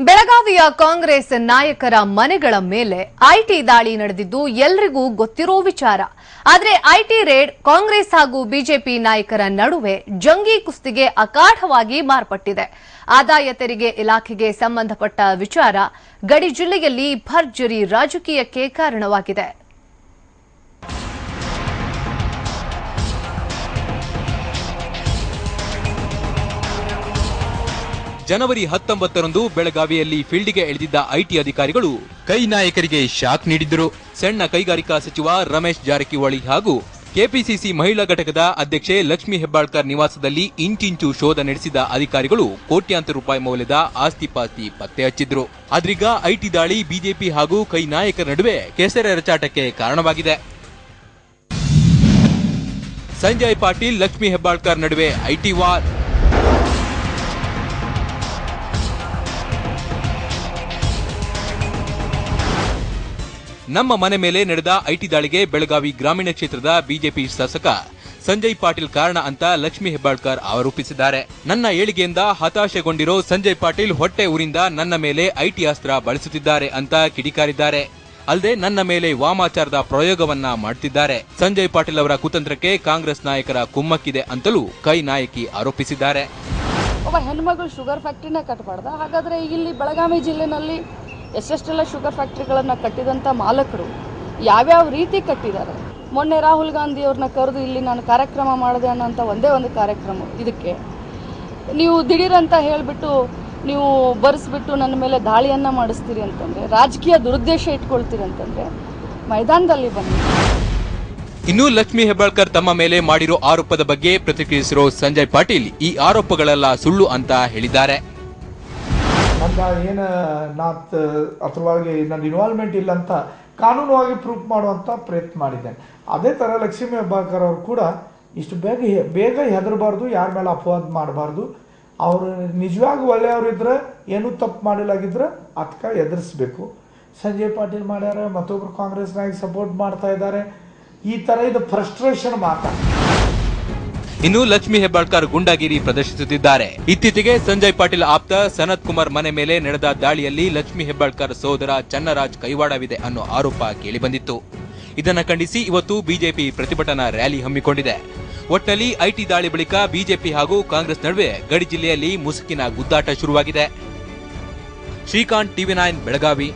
ಬೆಳಗಾವಿಯ ಕಾಂಗ್ರೆಸ್ ನಾಯಕರ ಮನೆಗಳ ಮೇಲೆ ಐಟಿ ದಾಳಿ ನಡೆದಿದ್ದು ಎಲ್ರಿಗೂ ಗೊತ್ತಿರೋ ವಿಚಾರ. ಆದರೆ ಐಟಿ ರೇಡ್ ಕಾಂಗ್ರೆಸ್ ಹಾಗೂ ಬಿಜೆಪಿ ನಾಯಕರ ನಡುವೆ ಜಂಗಿ ಕುಸ್ತಿಗೆ ಅಗಾಢವಾಗಿ ಮಾರ್ಪಟ್ಟಿದೆ. ಆದಾಯ ತೆರಿಗೆ ಇಲಾಖೆಗೆ ಸಂಬಂಧಪಟ್ಟ ವಿಚಾರ ಗಡಿ ಜಿಲ್ಲೆಯಲ್ಲಿ ಭರ್ಜರಿ ರಾಜಕೀಯಕ್ಕೆ ಕಾರಣವಾಗಿದೆ. ಜನವರಿ ಹತ್ತೊಂಬತ್ತರಂದು ಬೆಳಗಾವಿಯಲ್ಲಿ ಫೀಲ್ಡ್ಗೆ ಇಳಿದಿದ್ದ ಐಟಿ ಅಧಿಕಾರಿಗಳು ಕೈ ನಾಯಕರಿಗೆ ಶಾಕ್ ನೀಡಿದ್ದರು. ಸಣ್ಣ ಕೈಗಾರಿಕಾ ಸಚಿವ ರಮೇಶ್ ಜಾರಕಿಹೊಳಿ ಹಾಗೂ ಕೆಪಿಸಿಸಿ ಮಹಿಳಾ ಘಟಕದ ಅಧ್ಯಕ್ಷೆ ಲಕ್ಷ್ಮಿ ಹೆಬ್ಬಾಳ್ಕರ್ ನಿವಾಸದಲ್ಲಿ ಇಂಚಿಂಚು ಶೋಧ ನಡೆಸಿದ ಅಧಿಕಾರಿಗಳು ಕೋಟ್ಯಾಂತರ ರೂಪಾಯಿ ಮೌಲ್ಯದ ಆಸ್ತಿ ಪಾಸ್ತಿ ಪತ್ತೆ ಹಚ್ಚಿದ್ರು. ಆದ್ರೀಗ ಐಟಿ ದಾಳಿ ಬಿಜೆಪಿ ಹಾಗೂ ಕೈ ನಾಯಕರ ನಡುವೆ ಕೆಸರೆ ರಚಾಟಕ್ಕೆ ಕಾರಣವಾಗಿದೆ. ಸಂಜಯ್ ಪಾಟೀಲ್ ಲಕ್ಷ್ಮಿ ಹೆಬ್ಬಾಳ್ಕರ್ ನಡುವೆ ಐಟಿ ವಾರ್. ನಮ್ಮ ಮನೆ ಮೇಲೆ ನಡೆದ ಐಟಿ ದಾಳಿಗೆ ಬೆಳಗಾವಿ ಗ್ರಾಮೀಣ ಕ್ಷೇತ್ರದ ಬಿಜೆಪಿ ಶಾಸಕ ಸಂಜಯ್ ಪಾಟೀಲ್ ಕಾರಣ ಅಂತ ಲಕ್ಷ್ಮಿ ಹೆಬ್ಬಾಳ್ಕರ್ ಆರೋಪಿಸಿದ್ದಾರೆ. ನನ್ನ ಏಳಿಗೆಯಿಂದ ಹತಾಶೆಗೊಂಡಿರೋ ಸಂಜಯ್ ಪಾಟೀಲ್ ಹೊಟ್ಟೆ ಊರಿಂದ ನನ್ನ ಮೇಲೆ ಐಟಿ ಅಸ್ತ್ರ ಬಳಸುತ್ತಿದ್ದಾರೆ ಅಂತ ಕಿಡಿಕಾರಿದ್ದಾರೆ. ಅಲ್ಲದೆ ನನ್ನ ಮೇಲೆ ವಾಮಾಚಾರದ ಪ್ರಯೋಗವನ್ನ ಮಾಡ್ತಿದ್ದಾರೆ. ಸಂಜಯ್ ಪಾಟೀಲ್ ಅವರ ಕುತಂತ್ರಕ್ಕೆ ಕಾಂಗ್ರೆಸ್ ನಾಯಕರ ಕುಮ್ಮಕ್ಕಿದೆ ಅಂತಲೂ ಕೈ ನಾಯಕಿ ಆರೋಪಿಸಿದ್ದಾರೆ. ಒಬ್ಬ ಹೆಣ್ಮಗಳು ಶುಗರ್ ಫ್ಯಾಕ್ಟ್ರಿನ ಕಟ್ಟಬಾರ್ದ ಹಾಗಾದ್ರೆ ಇಲ್ಲಿ ಬೆಳಗಾವಿ ಜಿಲ್ಲೆನಲ್ಲಿ ಎಷ್ಟೆಷ್ಟೆಲ್ಲ ಶುಗರ್ ಫ್ಯಾಕ್ಟ್ರಿಗಳನ್ನು ಕಟ್ಟಿದಂಥ ಮಾಲಕರು ಯಾವ್ಯಾವ ರೀತಿ ಕಟ್ಟಿದ್ದಾರೆ? ಮೊನ್ನೆ ರಾಹುಲ್ ಗಾಂಧಿ ಅವ್ರನ್ನ ಕರೆದು ಇಲ್ಲಿ ನಾನು ಕಾರ್ಯಕ್ರಮ ಮಾಡಿದೆ ಅನ್ನೋಂಥ ಒಂದೇ ಒಂದು ಕಾರ್ಯಕ್ರಮ. ಇದಕ್ಕೆ ನೀವು ದಿಢೀರಂತ ಹೇಳಿಬಿಟ್ಟು ನೀವು ಬರೆಸ್ಬಿಟ್ಟು ನನ್ನ ಮೇಲೆ ದಾಳಿಯನ್ನು ಮಾಡಿಸ್ತೀರಿ ಅಂತಂದರೆ, ರಾಜಕೀಯ ದುರುದ್ದೇಶ ಇಟ್ಕೊಳ್ತೀರಿ ಅಂತಂದರೆ ಮೈದಾನದಲ್ಲಿ ಬನ್ನಿ. ಇನ್ನು ಲಕ್ಷ್ಮಿ ಹೆಬ್ಬಾಳ್ಕರ್ ತಮ್ಮ ಮೇಲೆ ಮಾಡಿರೋ ಆರೋಪದ ಬಗ್ಗೆ ಪ್ರತಿಕ್ರಿಯಿಸಿರೋ ಸಂಜಯ್ ಪಾಟೀಲ್ ಈ ಆರೋಪಗಳೆಲ್ಲ ಸುಳ್ಳು ಅಂತ ಹೇಳಿದ್ದಾರೆ. ನನ್ನ ಏನು ನಾತ್ ಅದ್ರೊಳಗೆ ನನ್ನ ಇನ್ವಾಲ್ವ್ಮೆಂಟ್ ಇಲ್ಲ ಅಂತ ಕಾನೂನುವಾಗಿ ಪ್ರೂಫ್ ಮಾಡುವಂಥ ಪ್ರಯತ್ನ ಮಾಡಿದ್ದೇನೆ. ಅದೇ ಥರ ಲಕ್ಷ್ಮೀ ಹೆಬ್ಬಾಳ್ಕರ್ ಅವರು ಕೂಡ ಇಷ್ಟು ಬೇಗ ಬೇಗ ಹೆದರಬಾರ್ದು, ಯಾರ ಮೇಲೆ ಅಪವಾದ ಮಾಡಬಾರ್ದು, ಅವರು ನಿಜವಾಗಿ ಒಳ್ಳೆಯವರಿದ್ರೆ ಏನೂ ತಪ್ಪು ಮಾಡಿಲ್ಲಾಗಿದ್ರೆ ಅದಕ್ಕೆ ಎದುರಿಸ್ಬೇಕು ಸಂಜಯ್ ಪಾಟೀಲ್ ಮಾಡ್ಯಾರ ಮತ್ತೊಬ್ಬರು ಕಾಂಗ್ರೆಸ್ನಾಗಿ ಸಪೋರ್ಟ್ ಮಾಡ್ತಾ ಇದ್ದಾರೆ. ಈ ಥರ ಇದು ಫ್ರಸ್ಟ್ರೇಷನ್ ಮಾತಾ ಇನ್ನು ಲಕ್ಷ್ಮಿ ಹೆಬ್ಬಾಳ್ಕರ್ ಗುಂಡಾಗಿರಿ ಪ್ರದರ್ಶಿಸುತ್ತಿದ್ದಾರೆ. ಇತ್ತೀಚೆಗೆ ಸಂಜಯ್ ಪಾಟೀಲ್ ಆಪ್ತ ಸನತ್ ಕುಮಾರ್ ಮನೆ ಮೇಲೆ ನಡೆದ ದಾಳಿಯಲ್ಲಿ ಲಕ್ಷ್ಮಿ ಹೆಬ್ಬಾಳ್ಕರ್ ಸೋದರ ಚನ್ನರಾಜ್ ಕೈವಾಡವಿದೆ ಅನ್ನೋ ಆರೋಪ ಕೇಳಿಬಂದಿತ್ತು. ಇದನ್ನು ಖಂಡಿಸಿ ಇವತ್ತು ಬಿಜೆಪಿ ಪ್ರತಿಭಟನಾ ರ್ಯಾಲಿ ಹಮ್ಮಿಕೊಂಡಿದೆ. ಒಟ್ಟಲ್ಲಿ ಐಟಿ ದಾಳಿ ಬಳಿಕ ಬಿಜೆಪಿ ಹಾಗೂ ಕಾಂಗ್ರೆಸ್ ನಡುವೆ ಗಡಿ ಜಿಲ್ಲೆಯಲ್ಲಿ ಮುಸುಕಿನ ಗುದ್ದಾಟ ಶುರುವಾಗಿದೆ. Srikanth TV nine Belagavi.